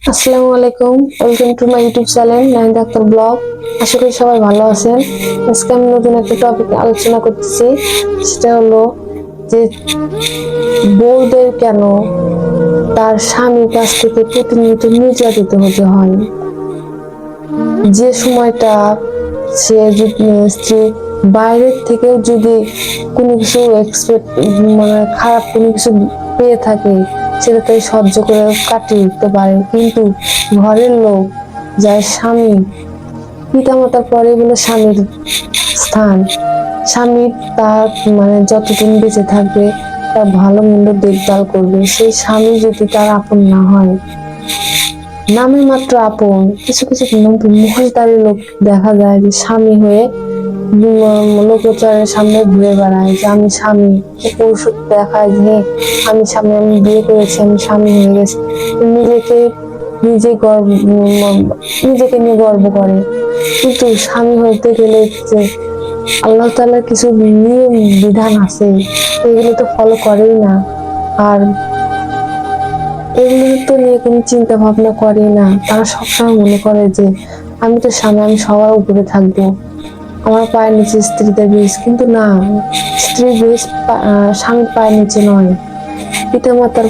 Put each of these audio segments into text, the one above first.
আসসালামু আলাইকুম। Welcome to my YouTube channel nine doctor blog আশা করি সবাই ভালো আছেন। আজকে আমি নতুন একটা টপিক আলোচনা করতেছি। সেটা হলো যে বউদের কেন তার স্বামীর কাছ থেকে প্রতিনিয়ত নির্যাতিত হতে হয়। যে সময়টা সে যদি স্ত্রী বাইরের থেকেও যদি কোনো কিছু এক্সপেক্ট মানে খারাপ কোনো কিছু পেয়ে থাকে তাই সহ্য করে কাটিয়ে উঠতে পারে। কিন্তু ঘরের লোক যার স্বামী পিতামাতার পরে হলো স্বামীর স্থান। স্বামী তার মানে যতদিন বেঁচে থাকবে, তার ভালো মন্দ দেখভাল করবে। সেই স্বামী যদি তার আপন না হয় নামে মাত্র আপন, কিছু কিছু মুখোশধারী লোক দেখা যায় যে স্বামী হয়ে লোকচারের সামনে ঘুরে বেড়ায় যে আমি স্বামী। পৌরুষ দেখায় যে আমি স্বামী, আমি বিয়ে করেছি, আমি স্বামী হয়ে গেছি। নিজেকে, নিজে গর্ব, নিজেকে নিয়ে গর্ব করে। কিন্তু স্বামী হতে গেলে যে আল্লাহ তাআলার কিছু নিয়ম, বিধান আছে, এগুলো তো ফলো করেই না। আর এগুলো তো নিয়ে কোনো চিন্তা ভাবনা করে না। তারা সবসময় মনে করে যে, আমি তো স্বামী, আমি সবার উপরে থাকব। আমার পায়ের নিচে স্ত্রীদের বীজ কিন্তু না, স্ত্রীর বীজ পা- স্বামীর পায়ের নিচে নয়। পিতা মাতার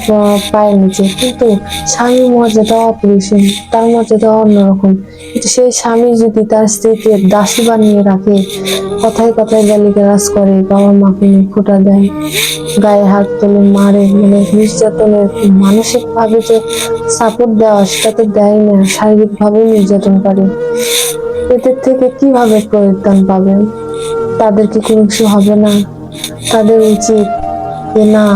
পায়ের নিচে। কিন্তু স্বামীর মর্যাদা অপরিসীম, তার মর্যাদা অন্যরকম। কিন্তু সেই স্বামী যদি তার স্ত্রীকে দাসী বানিয়ে রাখে, কথায় কথায় গালিগালাজ করে বাবা মাকে ফোটা দেয়, গায়ে হাত তোলে, মারে মানে নির্যাতনের মানসিকভাবে যে সাপোর্ট দেওয়া, সেটা তো দেয় না শারীরিক ভাবে নির্যাতন করে। এদের থেকে কীভাবে পরিত্রাণ পাবেন? তাদের কি কোনো কিছু হবে না? তাদের উচিত যে, না,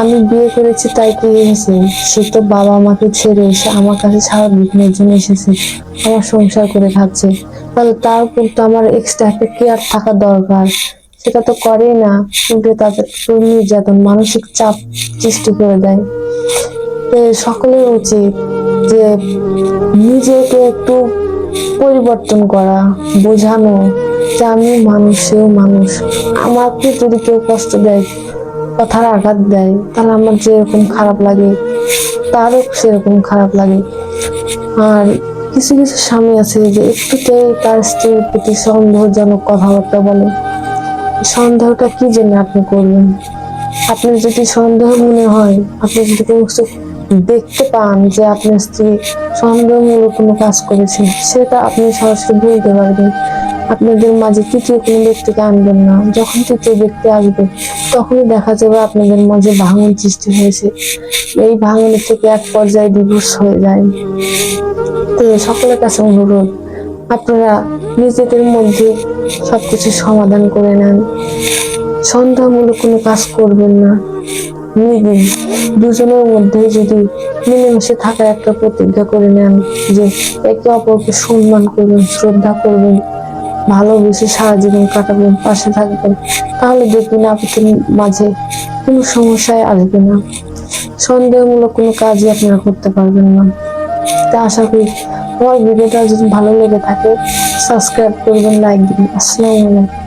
আমি বিয়ে করেছি তাই কি হয়েছে? সে তো বাবা মাকে ছেড়ে এসে আমার কাছে সারা বিঘ্নের জন্য এসেছে, আমার সংসার করে খাচ্ছে। তাহলে তার উপর তো আমার এক্সট্রা একটা কেয়ার থাকা দরকার। সেটা তো করেই না, কিন্তু তাদের নির্যাতন, মানসিক চাপ সৃষ্টি করে দেয়। সকলের উচিত যে, নিজেকে একটু পরিবর্তন করা, বোঝানো যে আমি মানুষ, সেও মানুষ। আমাকে যদি কেউ কষ্ট দেয়, কথার আঘাত দেয়, তাহলে আমার যেরকম খারাপ লাগে, তারও সেরকম খারাপ লাগে। আর কিছু কিছু স্বামী আছে যে একটুতেই তার স্ত্রীর প্রতি সন্দেহজনক কথাবার্তা বলে। সন্দেহটা কি জন্য আপনি করবেন? আপনার যদি সন্দেহ মনে হয় আপনি যদি কোনো দেখতে পান যে আপনার স্ত্রী সন্দেহমূলক কোনো কাজ করেছে, সেটা আপনি সরাসরি বলতে পারবেন। আপনাদের মাঝে তৃতীয় কোনো ব্যক্তিকে আনবেন না। যখন তৃতীয় ব্যক্তি আসবে, তখনই দেখা যাবে আপনাদের মাঝে ভাঙন সৃষ্টি হয়েছে। এই ভাঙনের থেকে এক পর্যায়ে ডিভোর্স হয়ে যায়। তো সকলের কাছে অনুরোধ, আপনারা নিজেদের মধ্যে সবকিছু সমাধান করে নেন। সন্দেহমূলক কোনো কাজ করবেন না। নিজে দুজনের মধ্যে যদি মিলেমিশে থাকার একটা প্রতিজ্ঞা করে নেন যে একে অপরকে সম্মান করবেন, শ্রদ্ধা করবেন, ভালোবেসে সারা জীবন কাটাবেন, পাশে থাকবেন, তাহলে দেখবেন আপনাদের মাঝে কোনো সমস্যায় আসবে না। সন্দেহমূলক কোনো কাজই আপনারা করতে পারবেন না। তা আশা করি আমার ভিডিওটা যদি ভালো লেগে থাকে সাবস্ক্রাইব করবেন লাইক দিবেন। আসসালামু আলাইকুম।